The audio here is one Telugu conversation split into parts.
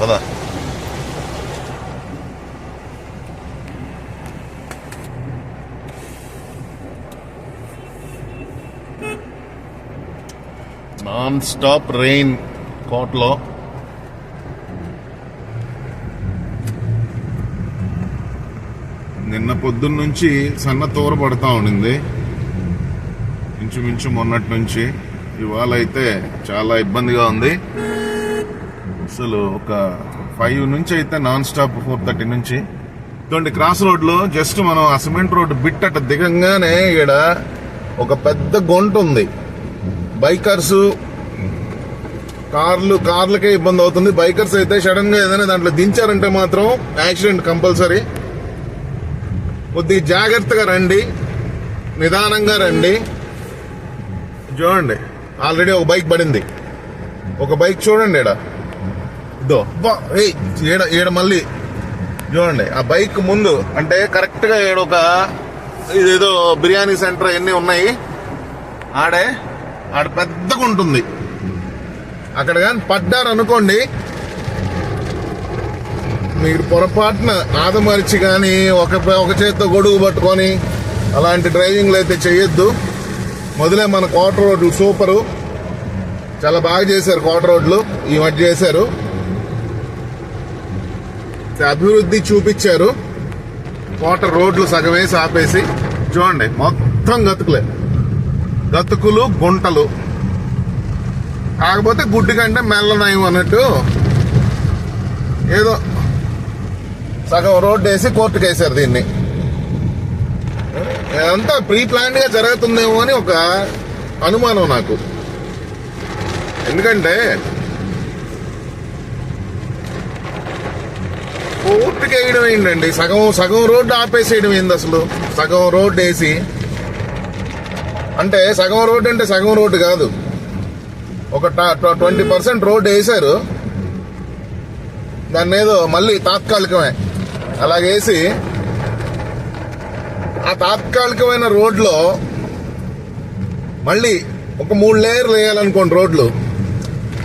పదా. నాన్ స్టాప్ రెయిన్ కోట్లో. నిన్న పొద్దున్న నుంచి సన్న తూర పడతా ఉండింది. ఇంచుమించు మొన్నటి నుంచి. ఇవాళ అయితే చాలా ఇబ్బందిగా ఉంది. అసలు ఒక ఫైవ్ నుంచి అయితే నాన్ స్టాప్ ఫోర్ థర్టీ నుంచి. ఇటువంటి క్రాస్ రోడ్లో జస్ట్ మనం ఆ సిమెంట్ రోడ్డు బిట్ అట్ట దిగంగానే ఇక్కడ ఒక పెద్ద గొంట ఉంది. బైకర్స్ కార్లు కార్లకే ఇబ్బంది అవుతుంది. బైకర్స్ అయితే సడన్గా ఏదైనా దాంట్లో దించారంటే మాత్రం యాక్సిడెంట్ కంపల్సరీ కొద్దిగా జాగ్రత్తగా రండి. నిదానంగా రండి. చూడండి. ఆల్రెడీ ఒక బైక్ పడింది. ఒక బైక్ చూడండి ఈడ. ఇదో. ఏయ్ ఈడ ఈడ మళ్ళీ? చూడండి ఆ బైక్ ముందు అంటే కరెక్ట్గా ఈడ ఒక ఇదేదో బిర్యానీ సెంటర్ ఎన్ని ఉన్నాయి? ఆడే ఆడ పెద్దగా ఉంటుంది. అక్కడ కానీ పడ్డారు అనుకోండి మీరు పొరపాటున ఆదమరిచి కానీ ఒక ఒక చేత్తో గొడుగు పట్టుకొని అలాంటి డ్రైవింగ్లు అయితే చేయొద్దు. మొదలే మన కోట రోడ్లు సూపరు. చాలా బాగా చేశారు కోట రోడ్లు ఈ మధ్య చేశారు. అభివృద్ధి చూపించారు. కోట రోడ్లు సగమేసి ఆపేసి చూడండి మొత్తం గతుకులే. గతుకులు గుంటలు. కాకపోతే గుడ్డి కంటే మెల్లనయం అన్నట్టు ఏదో సగం రోడ్డు వేసి కోర్టుకు వేశారు దీన్ని. ఇదంతా ప్రీ ప్లాన్డ్గా జరుగుతుందేమో అని ఒక అనుమానం నాకు. ఎందుకంటే పూర్తిగా వేయడం ఏంటండి? సగం సగం రోడ్డు ఆపేసేయడం ఏంది అసలు? సగం రోడ్డు వేసి. అంటే సగం రోడ్డు అంటే సగం రోడ్డు కాదు. ఒక ట్వంటీ పర్సెంట్ రోడ్డు వేశారు. దాన్ని ఏదో మళ్ళీ తాత్కాలికమే. అలాగేసి ఆ తాత్కాలికమైన రోడ్లో మళ్ళీ ఒక మూడు లేయర్లు వేయాలనుకోండి రోడ్లు.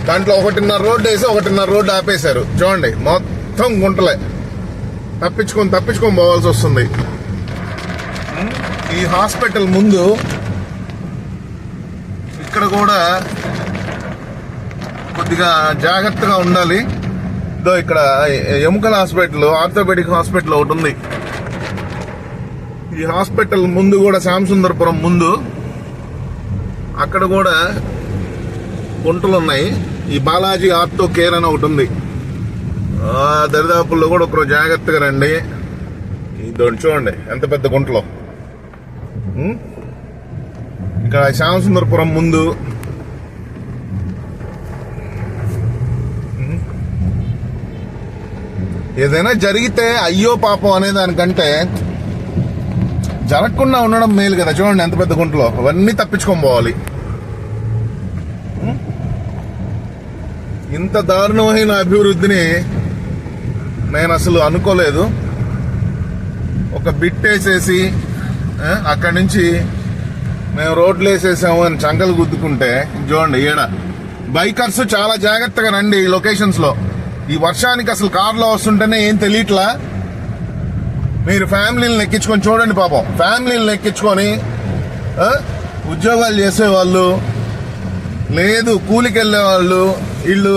దాంట్లో ఒకటిన్నర రోడ్డు వేసి ఒకటిన్నర రోడ్డు ఆపేశారు. చూడండి మొత్తం గుంటలే. తప్పించుకొని తప్పించుకొని పోవాల్సి వస్తుంది. ఈ హాస్పిటల్ ముందు ఇక్కడ కూడా కొద్దిగా జాగ్రత్తగా ఉండాలి. ఇదో ఇక్కడ ఎముకల హాస్పిటల్ ఆర్థోపెడిక్ హాస్పిటల్ ఒకటి ఉంది. ఈ హాస్పిటల్ ముందు కూడా శ్యామసుందరపురం ముందు అక్కడ కూడా గుంటలు ఉన్నాయి ఈ బాలాజీ ఆర్తో కేర్ అని ఒకటి ఉంది. ఆ దరిదాపుల్లో కూడా ఒకరు జాగ్రత్తగా రండి. ఇదొని చూడండి ఎంత పెద్ద గుంటలో. ఇక్కడ శ్యామసుందరపురం ముందు. ఏదైనా జరిగితే అయ్యో పాపం అనే దానికంటే జరగకుండా ఉండడం మేలు కదా. చూడండి ఎంత పెద్ద గుంటలో. అవన్నీ తప్పించుకొని పోవాలి. ఇంత దారుణమైన అభివృద్ధిని నేను అసలు అనుకోలేదు. ఒక బిట్ వేసేసి అక్కడి నుంచి మేము రోడ్లు వేసేసాము అని చంకలు గుద్దుకుంటే చూడండి ఈడ. బైకర్స్ చాలా జాగ్రత్తగా రండి ఈ లొకేషన్స్లో ఈ వర్షానికి అసలు కార్లో వస్తుంటేనే ఏం తెలియట్లా? మీరు ఫ్యామిలీని ఎక్కించుకొని చూడండి పాపం. ఫ్యామిలీని ఎక్కించుకొని ఉద్యోగాలు చేసేవాళ్ళు లేదు కూలికి వెళ్ళే వాళ్ళు వీళ్ళు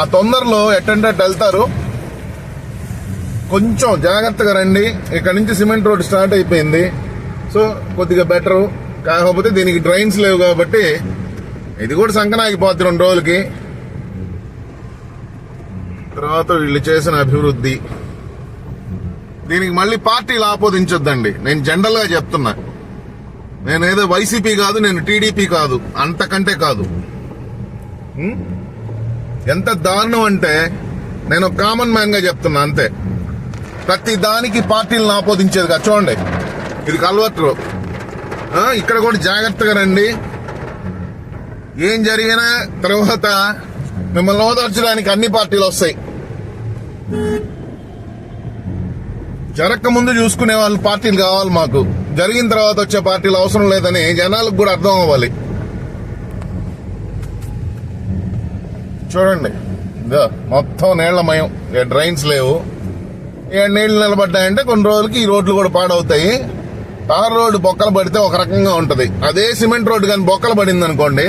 ఆ తొందరలో ఎట్టంటే వెళ్తారు. కొంచెం జాగ్రత్తగా రండి. ఇక్కడ నుంచి సిమెంట్ రోడ్ స్టార్ట్ అయిపోయింది. సో కొద్దిగా బెటరు. కాకపోతే దీనికి డ్రైన్స్ లేవు కాబట్టి ఇది కూడా సంకనాగిపోద్ది రెండు రోజులకి. తర్వాత వీళ్ళు చేసిన అభివృద్ధి. దీనికి మళ్ళీ పార్టీలు ఆపోదించొద్దండి నేను జనరల్గా చెప్తున్నా. నేనేదో వైసీపీ కాదు నేను టీడీపీ కాదు. అంతకంటే కాదు. ఎంత దారుణం అంటే నేను ఒక కామన్ మ్యాన్గా చెప్తున్నా అంతే. ప్రతి దానికి పార్టీలను ఆపోదించేది చూడండి ఇది కల్వర్టు ఇక్కడ కూడా జాగ్రత్తగా రండి. ఏం జరిగినా తర్వాత మిమ్మల్ని ఓదార్చడానికి అన్ని పార్టీలు వస్తాయి. జరగక ముందు చూసుకునే వాళ్ళు పార్టీలు కావాలి మాకు. జరిగిన తర్వాత వచ్చే పార్టీలు అవసరం లేదని జనాలకు కూడా అర్థం అవ్వాలి. చూడండి ఇదో మొత్తం నీళ్ళమయం. ఇక డ్రైన్స్ లేవు. నీళ్ళు నిలబడ్డాయంటే కొన్ని రోజులకి ఈ రోడ్లు కూడా పాడవుతాయి. తార్ రోడ్డు బొక్కలు పడితే ఒక రకంగా ఉంటుంది. అదే సిమెంట్ రోడ్డు కానీ బొక్కలు పడింది అనుకోండి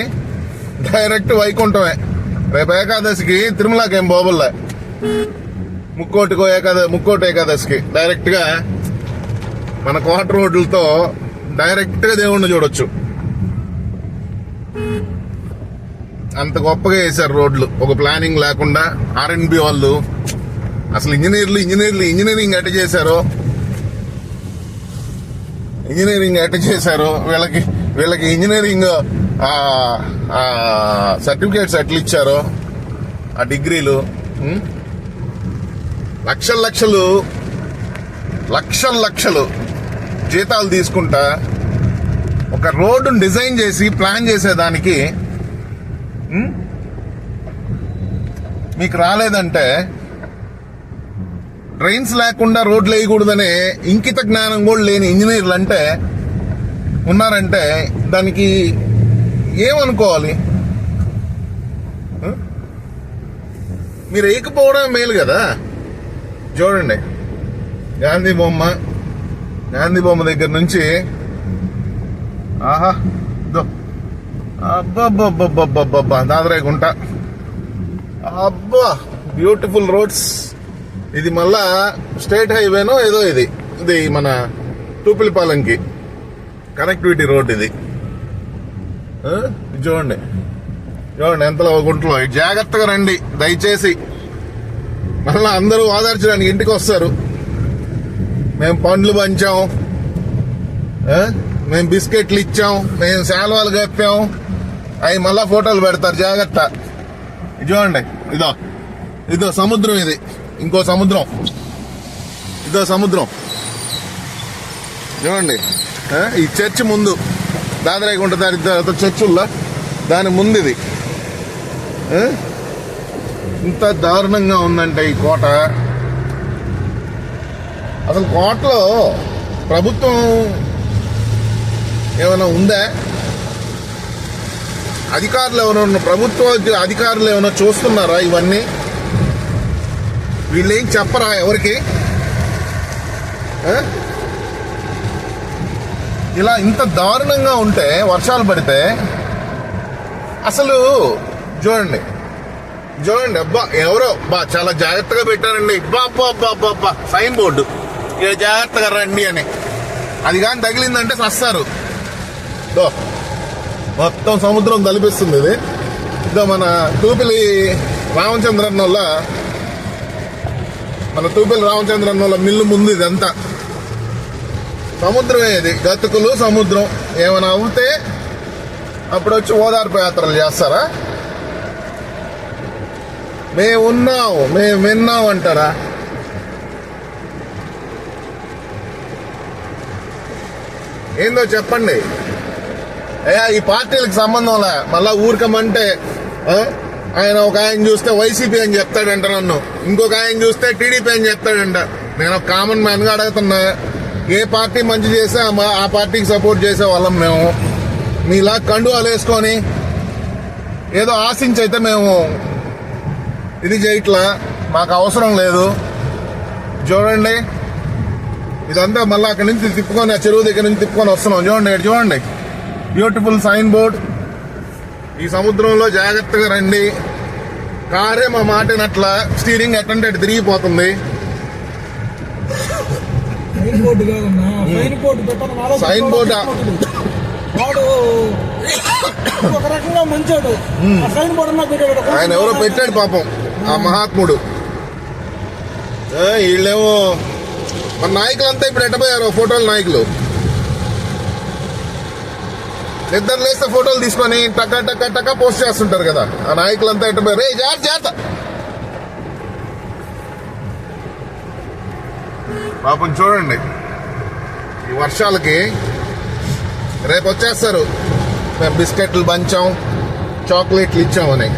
డైరెక్ట్ వైకుంఠమే. రేపు ఏకాదశికి తిరుమలకి ఏం ముక్కోటికో ఏకాదశి ముక్కోటి ఏకాదశికి డైరెక్ట్గా మన కోట రోడ్లతో డైరెక్ట్గా దేవుణ్ణి చూడొచ్చు. అంత గొప్పగా వేశారు రోడ్లు. ఒక ప్లానింగ్ లేకుండా ఆర్ఎన్బి వాళ్ళు అసలు ఇంజనీర్లు ఇంజనీర్లు ఇంజనీరింగ్ ఎట్ట చేశారో? ఇంజనీరింగ్ ఎట్ట చేశారో? వీళ్ళకి వీళ్ళకి ఇంజనీరింగ్ సర్టిఫికేట్స్ ఎట్లా ఇచ్చారో? ఆ డిగ్రీలు ఉం? లక్షల లక్షలు లక్షల లక్షలు జీతాలు తీసుకుంటా ఒక రోడ్డును డిజైన్ చేసి ప్లాన్ చేసేదానికి మీకు రాలేదంటే ట్రైన్స్ లేకుండా రోడ్లు వేయకూడదనే ఇంకిత జ్ఞానం కూడా లేని ఇంజనీర్లు అంటే ఉన్నారంటే దానికి ఏమనుకోవాలి? మీరు వేయకపోవడం మేలు కదా? చూడండి. గాంధీ బొమ్మ గాంధీ బొమ్మ దగ్గర నుంచి ఆహా దో అబ్బబ్బబ్బబ్బబ్బబ్బా దాదరాయి గుంట. అబ్బా బ్యూటిఫుల్ రోడ్స్ ఇది మళ్ళా స్టేట్ హైవేనో ఏదో ఇది. ఇది మన తూపిలిపాలెంకి. కనెక్టివిటీ రోడ్ ఇది. చూడండి. చూడండి ఎంతలో గుంటలో ఇది జాగ్రత్తగా రండి. దయచేసి. మళ్ళీ అందరూ ఆదర్చడానికి ఇంటికి వస్తారు. మేము పండ్లు పంచాం. మేము బిస్కెట్లు ఇచ్చాం. మేము శాల్వాలు కప్పాం. అవి మళ్ళా ఫోటోలు పెడతారు. జాగ్రత్త. చూడండి. ఇదో. ఇదో సముద్రం ఇది. ఇంకో సముద్రం. ఇదో సముద్రం. చూడండి ఈ చర్చ్ ముందు. దాదరాయి దాని చర్చుల్లో? దాని ముందు ఇది ఇంత దారుణంగా ఉందంటే ఈ కోట. అసలు కోటలో ప్రభుత్వం ఏమైనా ఉందా? అధికారులు ఎవరైనా ప్రభుత్వ అధికారులు ఏమైనా చూస్తున్నారా ఇవన్నీ? వీళ్ళేం చెప్పరా ఎవరికి? ఇలా ఇంత దారుణంగా ఉంటే వర్షాలు పడితే అసలు చూడండి చూడండి అబ్బా ఎవరో బా చాలా జాగ్రత్తగా పెట్టారండి. అబ్బా అబ్బా అబ్బా అబ్బా సైన్ బోర్డు. ఇక జాగ్రత్తగా రండి అని. అది కానీ తగిలిందంటే సస్తారు. దో మొత్తం సముద్రం తలిపిస్తుంది ఇది. ఇదో మన తూపిలి రామచంద్రన్ వల్ల మన తూపిలి రామచంద్ర వల్ల మిల్లు ముందు ఇదంతా. సముద్రమే ఇది. గతుకులు సముద్రం. ఏమైనా అవుతే అప్పుడు వచ్చి ఓదార్పు యాత్రలు చేస్తారా? మేము ఉన్నాం మేము విన్నాం అంటారా? ఏందో చెప్పండి. అయ్యా ఈ పార్టీలకు సంబంధం లే. మళ్ళా ఊరకమంటే ఆయన ఒక ఆయన చూస్తే వైసీపీ అని చెప్తాడంట నన్ను. ఇంకొక ఆయన చూస్తే టీడీపీ అని చెప్తాడంట. నేను ఒక కామన్ మ్యాన్గా అడుగుతున్నా ఏ పార్టీ మంచి చేస్తే ఆ మా- ఆ పార్టీకి సపోర్ట్ చేసే వాళ్ళం మేము. మీలా కండువాలు వేసుకొని ఏదో ఆశించి అయితే మేము ఇది చేయట్లా. మాకు అవసరం లేదు. చూడండి. ఇదంతా మళ్ళీ అక్కడి నుంచి తిప్పుకొని ఆ చెరువు దగ్గర నుంచి తిప్పుకొని వస్తున్నాం. చూడండి చూడండి. బ్యూటిఫుల్ సైన్ బోర్డ్ ఈ సముద్రంలో జాగ్రత్తగా రండి. కారే మా మాటినట్ల స్టీరింగ్ ఎట్టంటే అటు తిరిగిపోతుంది. Sign board? వాడు ఒక రకంగా మంచాడు. సైన్ ఆయన ఎవరో పెట్టాడు పాపం ఆ మహాత్ముడు. వీళ్ళేమో మన నాయకులంతా ఇప్పుడు ఎట్టపోయారు ఫోటోల నాయకులు. నిద్ర లేస్తే ఫోటోలు తీసుకొని టక్క టక్క టక్క పోస్ట్ చేస్తుంటారు కదా. ఆ నాయకులంతా ఇటు రే జాగ్రత్త జాగ్రత్త. పాపం చూడండి ఈ వర్షాలకి రేపు వచ్చేస్తారు. మేము బిస్కెట్లు పంచాం చాక్లెట్లు ఇచ్చామని.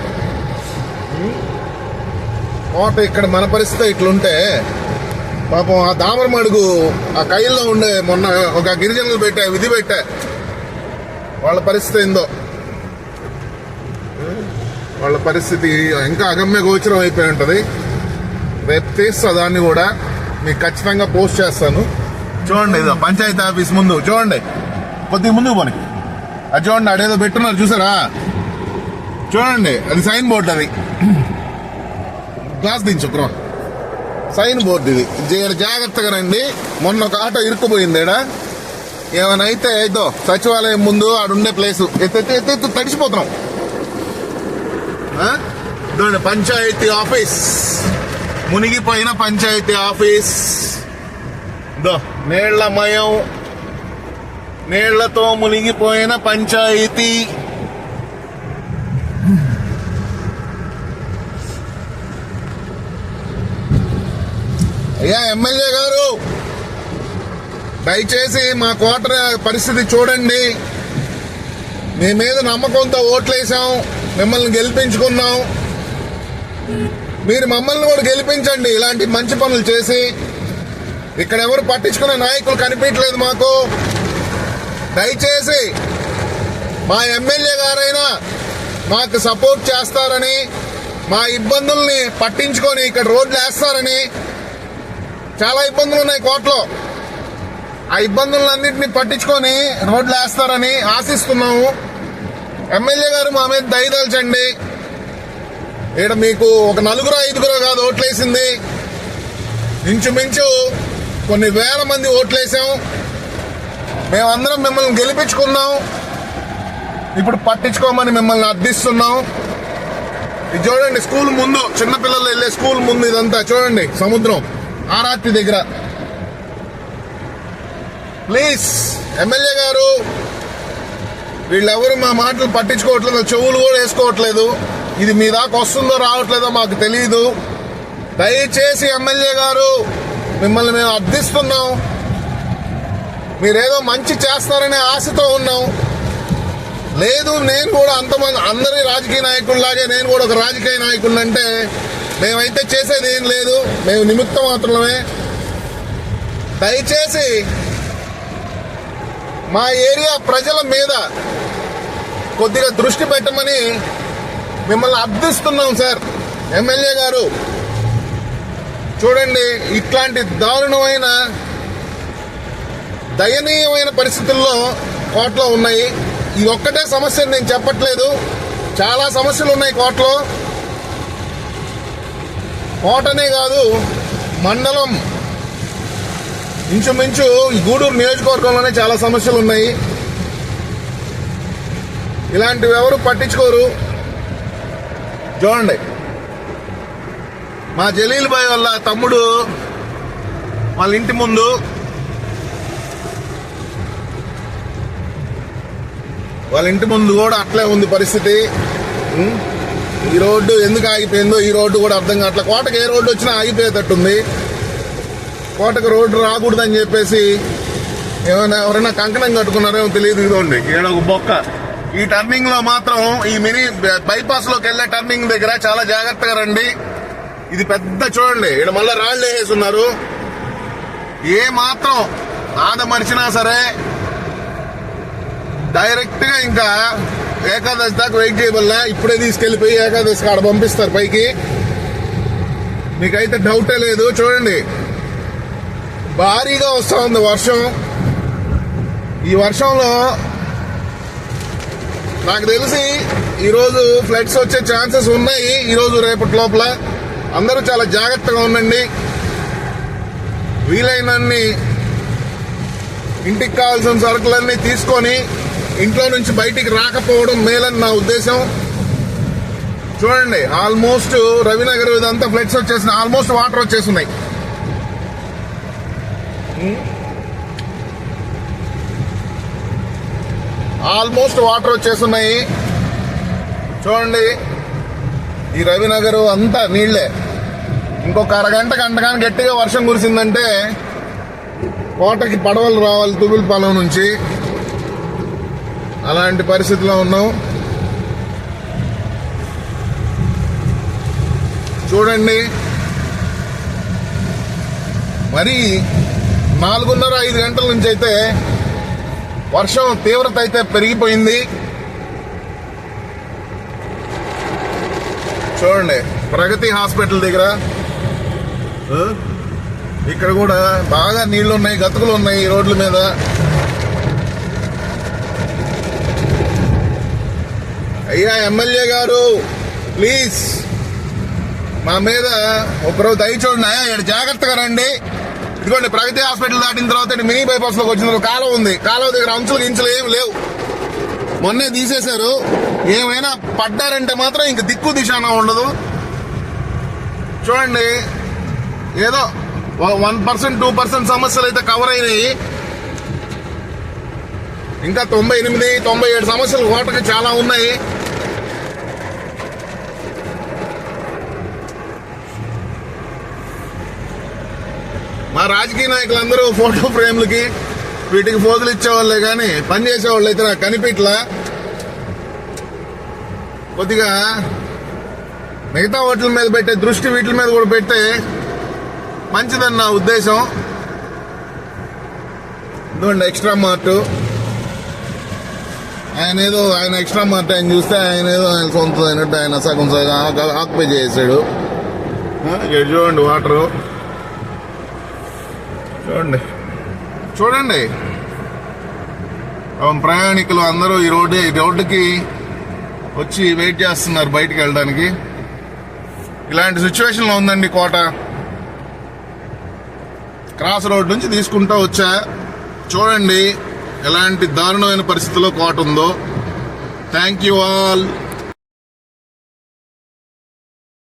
కోట ఇక్కడ మన పరిస్థితి ఇట్లుంటే పాపం ఆ దామర మడుగు ఆ కైల్లో ఉండే మొన్న ఒక గిరిజనులు పెట్టా విధి పెట్టా వాళ్ళ పరిస్థితి ఏందో? వాళ్ళ పరిస్థితి ఇంకా అగమ్య గోచరం అయిపోయి ఉంటుంది. రేపు తీస్తా దాన్ని కూడా. మీకు ఖచ్చితంగా పోస్ట్ చేస్తాను. చూడండి ఇదో పంచాయతీ ఆఫీస్ ముందు. చూడండి కొద్దిగా ముందుకు పోనీ. అది చూడండి అడేదో పెట్టున్నారు చూసారా? చూడండి అది సైన్ బోర్డు అది. గ్లాస్ దించు క్రో. సైన్ బోర్డు ఇది. జాగ్రత్తగా రండి. మొన్న ఒక ఆటో ఇరుక్కుపోయింది ఏమైనా అయితే సచివాలయం ముందు ఆడుండే ప్లేస్ ఎత్తెత్తి తడిసిపోతున్నాం. ఆ? పంచాయతీ ఆఫీస్. మునిగిపోయిన పంచాయతీ ఆఫీస్. దో నీళ్ళమయం నీళ్ళతో మునిగిపోయిన పంచాయతీ. అయ్యా ఎమ్మెల్యే గారు! దయచేసి మా క్వార్టర్ పరిస్థితి చూడండి. మీ మీద నమ్మకంతో ఓట్లేసాం. మిమ్మల్ని గెలిపించుకున్నాం. మీరు మమ్మల్ని కూడా గెలిపించండి. ఇలాంటి మంచి పనులు చేసి ఇక్కడ ఎవరు పట్టించుకునే నాయకులు కనిపించలేదు మాకు. దయచేసి మా ఎమ్మెల్యే గారైనా మాకు సపోర్ట్ చేస్తారని మా ఇబ్బందుల్ని పట్టించుకొని ఇక్కడ రోడ్లు వేస్తారని చాలా ఇబ్బందులు ఉన్నాయి కోర్టులో. ఆ ఇబ్బందులన్నింటినీ పట్టించుకొని రోడ్లు వేస్తారని ఆశిస్తున్నాము. ఎమ్మెల్యే గారు మా మీద దయదల్చండి ఇక్కడ మీకు ఒక నలుగురు ఐదుగురు కాదు ఓట్లేసింది. ఇంచుమించు కొన్ని వేల మంది ఓట్లేసాం. మేమందరం మిమ్మల్ని గెలిపించుకున్నాం. ఇప్పుడు పట్టించుకోమని మిమ్మల్ని అర్థిస్తున్నాం. ఇది చూడండి స్కూల్ ముందు చిన్నపిల్లలు వెళ్ళే స్కూల్ ముందు ఇదంతా చూడండి సముద్రం ఆరాత్రి దగ్గర. ప్లీజ్ ఎమ్మెల్యే గారు వీళ్ళెవరు మా మాటలు పట్టించుకోవట్లేదు చెవులు కూడా వేసుకోవట్లేదు. ఇది మీ దాకా వస్తుందో రావట్లేదో మాకు తెలియదు దయచేసి ఎమ్మెల్యే గారు మిమ్మల్ని మేము అర్థిస్తున్నాం. మీరేదో మంచి చేస్తారనే ఆశతో ఉన్నాం. లేదు నేను కూడా అంతమంది అందరి రాజకీయ నాయకుల్లాగే నేను కూడా ఒక రాజకీయ నాయకుడిని అంటే మేమైతే చేసేది ఏం లేదు. మేము నిమిత్తం మాత్రమే. దయచేసి మా ఏరియా ప్రజల మీద కొద్దిగా దృష్టి పెట్టమని మిమ్మల్ని అర్థిస్తున్నాం సార్. ఎమ్మెల్యే గారు చూడండి ఇట్లాంటి దారుణమైన దయనీయమైన పరిస్థితుల్లో కోట్లో ఉన్నాయి. ఇది ఒక్కటే సమస్య నేను చెప్పట్లేదు. చాలా సమస్యలు ఉన్నాయి కోటలో కోటనే కాదు మండలం ఇంచుమించు ఈ గూడూరు నియోజకవర్గంలోనే చాలా సమస్యలు ఉన్నాయి. ఇలాంటివి ఎవరు పట్టించుకోరు. చూడండి. మా జలీల్ బాయ్ వాళ్ళ తమ్ముడు వాళ్ళ ఇంటి ముందు వాళ్ళ ఇంటి ముందు కూడా అట్లే ఉంది పరిస్థితి. ఈ రోడ్డు ఎందుకు ఆగిపోయిందో ఈ రోడ్డు కూడా అర్థం కావట్లే. కోటకు ఏ రోడ్డు వచ్చినా ఆగిపోయేటట్టుంది. కోటకు రోడ్డు రాకూడదని చెప్పేసి ఏమైనా ఎవరైనా కంకణం కట్టుకున్నారేమో తెలియదు ఇదిగోండి. ఈడ ఒక బొక్క. ఈ టర్నింగ్లో మాత్రం ఈ మినీ బైపాస్లోకి వెళ్ళే టర్నింగ్ దగ్గర చాలా జాగ్రత్తగా రండి. ఇది పెద్ద చూడండి. ఇక్కడ మళ్ళీ రాళ్ళు వేసేసి ఉన్నారు ఏ మాత్రం ఆదమర్చినా సరే డైరెక్ట్గా ఇంకా ఏకాదశి దాకా వెయిట్ చేయబల్లా ఇప్పుడే తీసుకెళ్ళిపోయి ఏకాదశి కాడ పంపిస్తారు పైకి. మీకైతే డౌటే లేదు. చూడండి. భారీగా వస్తూ ఉంది వర్షం. ఈ వర్షంలో నాకు తెలిసి ఈరోజు ఫ్లడ్స్ వచ్చే ఛాన్సెస్ ఉన్నాయి. ఈరోజు రేపటి లోపల అందరూ చాలా జాగ్రత్తగా ఉండండి. వీలైనన్ని ఇంటికి కావాల్సిన సరుకులన్నీ తీసుకొని ఇంట్లో నుంచి బయటికి రాకపోవడం మేలని నా ఉద్దేశం. చూడండి ఆల్మోస్ట్ రవినగర్ ఇదంతా ఫ్లడ్స్ వచ్చేసిన ఆల్మోస్ట్ వాటర్ వచ్చేసినాయి. ఆల్మోస్ట్ వాటర్ వచ్చేస్తున్నాయి చూడండి. ఈ రవినగర్ అంతా నీళ్ళే ఇంకొక అరగంట గంటగాని గట్టిగా వర్షం కురిసిందంటే కోటకి పడవలు రావాలి తుబులపాలెం నుంచి. అలాంటి పరిస్థితిలో ఉన్నాం. చూడండి. మరి నాలుగున్నర ఐదు గంటల నుంచి అయితే వర్షం తీవ్రత అయితే పెరిగిపోయింది. చూడండి ప్రగతి హాస్పిటల్ దగ్గర ఇక్కడ కూడా బాగా నీళ్ళు ఉన్నాయి గతుకులు ఉన్నాయి ఈ రోడ్ల మీద. అయ్యా ఎమ్మెల్యే గారు ప్లీజ్. మా మీద ఒకరోజు దయ చూడండి అయ్యా ఇక్కడ జాగ్రత్తగా రండి. ఇదిగోండి ప్రగతి హాస్పిటల్ దాటిన తర్వాత మినీ బైపాస్లోకి వచ్చిన తర్వాత కాలువ ఉంది. కాలువ దగ్గర అంచులు ఇంచులు ఏం లేవు. మొన్నే తీసేశారు. ఏమైనా పడ్డారంటే మాత్రం ఇంక దిక్కు దిశాన ఉండదు. చూడండి ఏదో వన్ పర్సెంట్ టూ పర్సెంట్ సమస్యలు అయితే కవర్ అయినాయి. ఇంకా తొంభై ఎనిమిది తొంభై ఏడు సమస్యలు ఓటకి చాలా ఉన్నాయి. రాజకీయ నాయకులందరూ ఫోటో ఫ్రేమ్లకి వీటికి ఫోజులు ఇచ్చేవాళ్ళే కానీ పని చేసేవాళ్ళు అయితే నాకు కనిపించలా కొద్దిగా మిగతా ఓట్ల మీద పెట్టే దృష్టి వీటి మీద కూడా పెట్టే మంచిదని నా ఉద్దేశం. ఇదిగోండి ఎక్స్ట్రా మార్ట్ ఆయన ఏదో ఆయన ఎక్స్ట్రా మార్ట్ ఆయన చూస్తే ఆయన ఏదో ఆయన సొంత అయినట్టు ఆయన సగం సగం ఆక్యుపై చేసాడు ఇక్కడ చూడండి వాటరు చూడండి. చూడండి. ప్రయాణికులు అందరూ ఈ రోడ్డు ఈ రోడ్డుకి వచ్చి వెయిట్ చేస్తున్నారు బయటికి వెళ్ళడానికి. ఇలాంటి సిచ్యువేషన్లో ఉందండి కోట. క్రాస్ రోడ్ నుంచి తీసుకుంటూ వచ్చా. చూడండి ఎలాంటి దారుణమైన పరిస్థితిలో కోట ఉందో. Thank you all